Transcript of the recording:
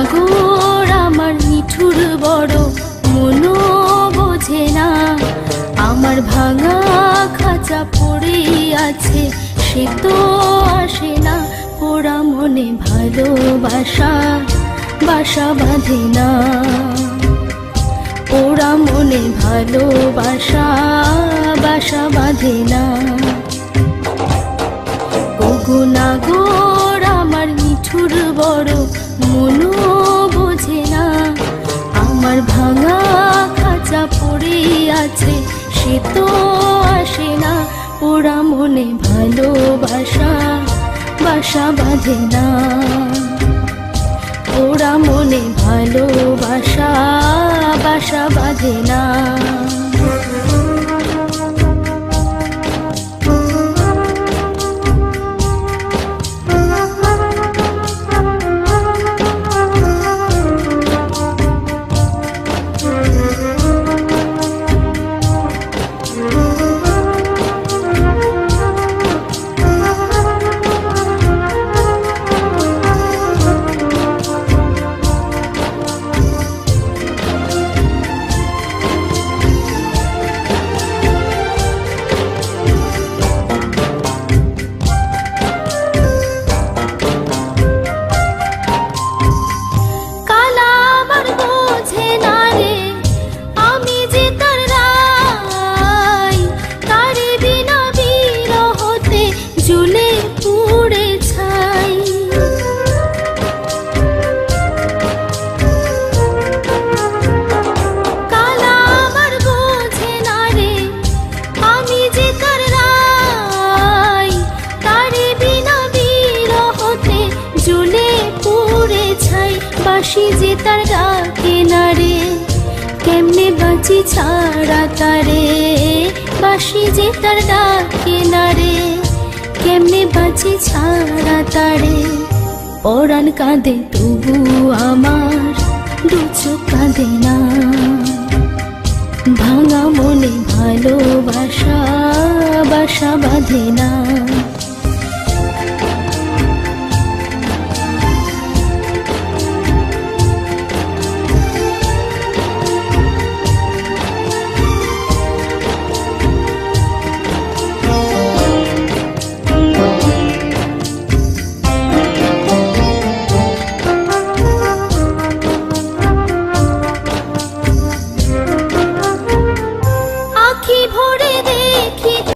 নাগর আমার মিঠুর বড় মনো বোঝে না। আমার ভাঙা খাঁচা পড়ে আছে, সে তো আসে না। পোড়া মনে ভালোবাসা, বাসা বাঁধে না। ওরা মনে ভালোবাসা, বাসা বাঁধে না। ওগো নাগর আমার মিঠুর বড় মনো সে তো আসে না ওরা মনে ভালোবাসা, বাসা বাঁধে না। ওরা মনে ভালোবাসা, বাসা বাঁধে না। বাসি যে তার ডাকে না রে? কেমনে বাঁচি ছাড়া তারে? বাসি যে তার ডাকে না রে? কেমনে বাঁচি ছাড়া তারে? পরাণ কাঁদে তবু আমার, দু চোখ কাঁদে না। ভাঙা মনে ভালোবাসা, বাসা বাঁধে না।